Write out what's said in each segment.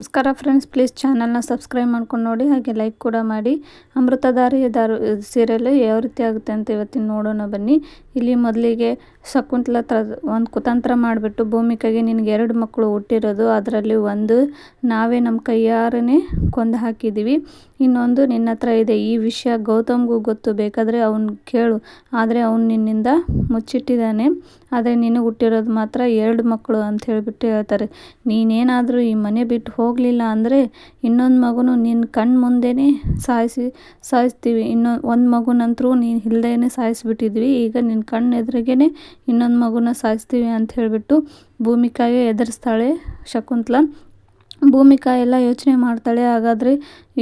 ನಮಸ್ಕಾರ friends please ಚಾನಲ್ನ subscribe ಮಾಡ್ಕೊಂಡು ನೋಡಿ, ಹಾಗೆ ಲೈಕ್ ಕೂಡ ಮಾಡಿ. ಅಮೃತಧಾರಿ ದಾರು ಸೀರಿಯಲ್ ಯಾವ ರೀತಿ ಆಗುತ್ತೆ ಅಂತ ಇವತ್ತಿನ ನೋಡೋಣ ಬನ್ನಿ. ಇಲ್ಲಿ ಮೊದಲಿಗೆ ಶಕುಂತಲ ತ ಒಂದು ಕುತಂತ್ರ ಮಾಡಿಬಿಟ್ಟು ಭೂಮಿಕಾಗೆ ನಿನಗೆ ಎರಡು ಮಕ್ಕಳು ಹುಟ್ಟಿರೋದು. ಅದರಲ್ಲಿ ಒಂದು ನಾವೇ ನಮ್ಮ ಕೈಯಾರನೇ ಕೊಂದು ಹಾಕಿದ್ದೀವಿ ಇನ್ನೊಂದು ನಿನ್ನ ಹತ್ರ ಇದೆ. ಈ ವಿಷಯ ಗೌತಮ್ಗೂ ಗೊತ್ತು. ಬೇಕಾದರೆ ಅವನು ಕೇಳು. ಆದರೆ ಅವನು ನಿನ್ನಿಂದ ಮುಚ್ಚಿಟ್ಟಿದ್ದಾನೆ. ಆದರೆ ನಿನಗೆ ಹುಟ್ಟಿರೋದು ಮಾತ್ರ ಎರಡು ಮಕ್ಕಳು ಅಂತ ಹೇಳಿಬಿಟ್ಟು ಹೇಳ್ತಾರೆ. ನೀನೇನಾದರೂ ಈ ಮನೆ ಬಿಟ್ಟು ಹೋಗಲಿಲ್ಲ ಅಂದರೆ ಇನ್ನೊಂದು ಮಗುನು ನಿನ್ನ ಕಣ್ಣು ಮುಂದೆನೇ ಸಾಯಿಸಿ, ಸಾಯಿಸ್ತೀವಿ. ಇನ್ನೊಂದು ಒಂದು ಮಗುನಂತರೂ ನೀನು ಇಲ್ಲದೇ ಸಾಯಿಸಿಬಿಟ್ಟಿದ್ವಿ. ಈಗ ನಿನ್ನ ಕಣ್ಣು ಎದುರಿಗೇನೆ ಇನ್ನೊಂದು ಮಗುನ ಸಾಯಿಸ್ತೀವಿ ಅಂತ ಹೇಳಿಬಿಟ್ಟು ಭೂಮಿಕಾಗೆ ಎದುರಿಸ್ತಾಳೆ ಶಕುಂತಲಾ. ಭೂಮಿಕಾ ಎಲ್ಲ ಯೋಚನೆ ಮಾಡ್ತಾಳೆ. ಹಾಗಾದರೆ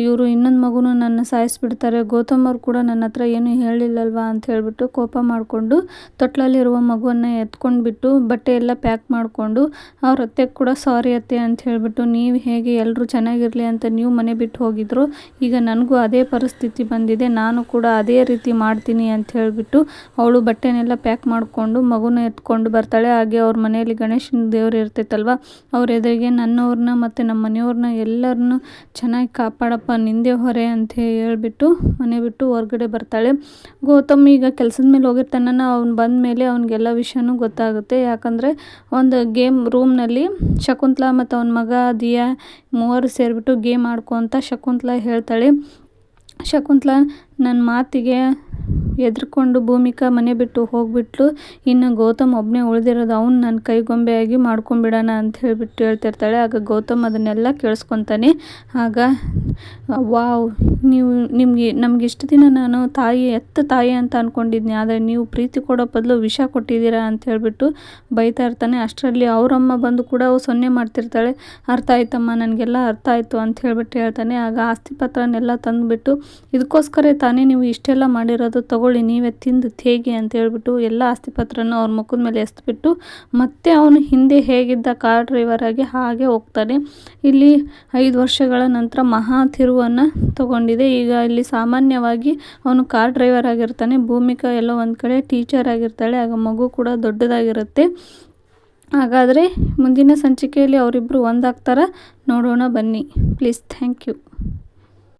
ಇವರು ಇನ್ನೊಂದು ಮಗುನು ನನ್ನ ಸಾಯಿಸ್ಬಿಡ್ತಾರೆ. ಗೌತಮ್ ಅವ್ರು ಕೂಡ ನನ್ನ ಹತ್ರ ಏನೂ ಹೇಳಿಲ್ಲಲ್ವಾ ಅಂತ ಹೇಳಿಬಿಟ್ಟು ಕೋಪ ಮಾಡಿಕೊಂಡು ತೊಟ್ಲಲ್ಲಿರುವ ಮಗುವನ್ನು ಎತ್ಕೊಂಡ್ಬಿಟ್ಟು ಬಟ್ಟೆ ಎಲ್ಲ ಪ್ಯಾಕ್ ಮಾಡಿಕೊಂಡು ಅವ್ರ ಅತ್ತೆಗೆ ಕೂಡ ಸಾರಿ ಅತ್ತೆ ಅಂತ ಹೇಳಿಬಿಟ್ಟು ನೀವು ಹೇಗೆ ಎಲ್ಲರೂ ಚೆನ್ನಾಗಿರಲಿ ಅಂತ ನೀವು ಮನೆ ಬಿಟ್ಟು ಹೋಗಿದ್ರು, ಈಗ ನನಗೂ ಅದೇ ಪರಿಸ್ಥಿತಿ ಬಂದಿದೆ, ನಾನು ಕೂಡ ಅದೇ ರೀತಿ ಮಾಡ್ತೀನಿ ಅಂತ ಹೇಳಿಬಿಟ್ಟು ಅವಳು ಬಟ್ಟೆನೆಲ್ಲ ಪ್ಯಾಕ್ ಮಾಡಿಕೊಂಡು ಮಗುನ ಎತ್ಕೊಂಡು ಬರ್ತಾಳೆ. ಹಾಗೆ ಅವ್ರ ಮನೆಯಲ್ಲಿ ಗಣೇಶನ ದೇವರು ಇರ್ತೈತಲ್ವ, ಅವ್ರ ಎದುರಿಗೆ ನನ್ನವ್ರನ್ನ ಮತ್ತು ನಮ್ಮ ಮನೆಯವ್ರನ್ನ ಎಲ್ಲರನ್ನೂ ಚೆನ್ನಾಗಿ ಕಾಪಾಡಪ್ಪ, ನಿಂದೆ ಹೊರೆ ಅಂತ ಹೇಳ್ಬಿಟ್ಟು ಮನೆ ಬಿಟ್ಟು ಹೊರಗಡೆ ಬರ್ತಾಳೆ. ಗೌತಮ್ ಈಗ ಕೆಲಸದ ಮೇಲೆ ಹೋಗಿರ್ತಾನ ಅವ್ನು ಬಂದ ಮೇಲೆ ಅವ್ನಿಗೆಲ್ಲ ವಿಷಯನೂ ಗೊತ್ತಾಗುತ್ತೆ. ಯಾಕಂದರೆ ಒಂದು ಗೇಮ್ ರೂಮ್ನಲ್ಲಿ ಶಕುಂತಲಾ ಮತ್ತು ಅವನ ಮಗ ದಿಯಾ ಮೂವರು ಸೇರಿಬಿಟ್ಟು ಗೇಮ್ ಆಡ್ಕೊ ಅಂತ ಶಕುಂತಲಾ ಹೇಳ್ತಾಳೆ. ಶಕುಂತಲಾ, ನನ್ನ ಮಾತಿಗೆ ಹೆದ್ರುಕೊಂಡು ಭೂಮಿಕಾ ಮನೆ ಬಿಟ್ಟು ಹೋಗ್ಬಿಟ್ಲು. ಇನ್ನು ಗೌತಮ್ ಒಬ್ಬನೇ ಉಳಿದಿರೋದು ಅವ್ನು ನನ್ನ ಕೈಗೊಂಬೆಯಾಗಿ ಮಾಡ್ಕೊಂಬಿಡೋಣ ಅಂತ ಹೇಳಿಬಿಟ್ಟು ಹೇಳ್ತಿರ್ತಾಳೆ. ಆಗ ಗೌತಮ್ ಅದನ್ನೆಲ್ಲ ಕೇಳಿಸ್ಕೊತಾನೆ. ಆಗ ವಾವ್, ನೀವು, ನಿಮಗೆ, ನಮ್ಗೆ ಎಷ್ಟು ದಿನ ನಾನು ತಾಯಿ, ಎತ್ತ ತಾಯಿ ಅಂತ ಅಂದ್ಕೊಂಡಿದ್ನಿ ಆದರೆ ನೀವು ಪ್ರೀತಿ ಕೊಡೋ ಬದಲು ವಿಷ ಕೊಟ್ಟಿದ್ದೀರಾ ಅಂತ ಹೇಳಿಬಿಟ್ಟು ಬೈತಾ ಇರ್ತಾನೆ. ಅಷ್ಟರಲ್ಲಿ ಅವರಮ್ಮ ಬಂದು ಕೂಡ ಸೊನ್ನೆ ಮಾಡ್ತಿರ್ತಾಳೆ. ಅರ್ಥ ಆಯ್ತಮ್ಮ, ನನಗೆಲ್ಲ ಅರ್ಥ ಆಯಿತು ಅಂತ ಹೇಳಿಬಿಟ್ಟು ಹೇಳ್ತಾನೆ. ಆಗ ಆಸ್ತಿ ಪತ್ರನೆಲ್ಲ ತಂದುಬಿಟ್ಟು, ಇದಕ್ಕೋಸ್ಕರ ತಾನೇ ನೀವು ಇಷ್ಟೆಲ್ಲ ಮಾಡಿರೋದು, ತಗೊಳ್ಳಿ, ನೀವೇ ತಿಂದು ಹೇಗೆ ಅಂತ ಹೇಳಿಬಿಟ್ಟು ಎಲ್ಲ ಆಸ್ತಿ ಪತ್ರನೂ ಅವ್ರ ಮುಖದ ಮೇಲೆ ಎಸ್ದುಬಿಟ್ಟು ಮತ್ತೆ ಅವನು ಹಿಂದೆ ಹೇಗಿದ್ದ ಕಾರ್ ಡ್ರೈವರ್ ಆಗಿ ಹಾಗೆ ಹೋಗ್ತಾನೆ. ಇಲ್ಲಿ ಐದು ವರ್ಷಗಳ ನಂತರ ಮಹಾ ತಿರುವನ್ನು ತಗೊಂಡಿದೆ. ಈಗ ಇಲ್ಲಿ ಸಾಮಾನ್ಯವಾಗಿ ಅವನು ಕಾರ್ ಡ್ರೈವರ್ ಆಗಿರ್ತಾನೆ. ಭೂಮಿಕಾ ಎಲ್ಲೋ ಒಂದು ಕಡೆ ಟೀಚರ್ ಆಗಿರ್ತಾಳೆ. ಆಗ ಮಗು ಕೂಡ ದೊಡ್ಡದಾಗಿರುತ್ತೆ. ಹಾಗಾದರೆ ಮುಂದಿನ ಸಂಚಿಕೆಯಲ್ಲಿ ಅವರಿಬ್ಬರು ಒಂದಾಗ್ತಾರ. ನೋಡೋಣ ಬನ್ನಿ. Please thank you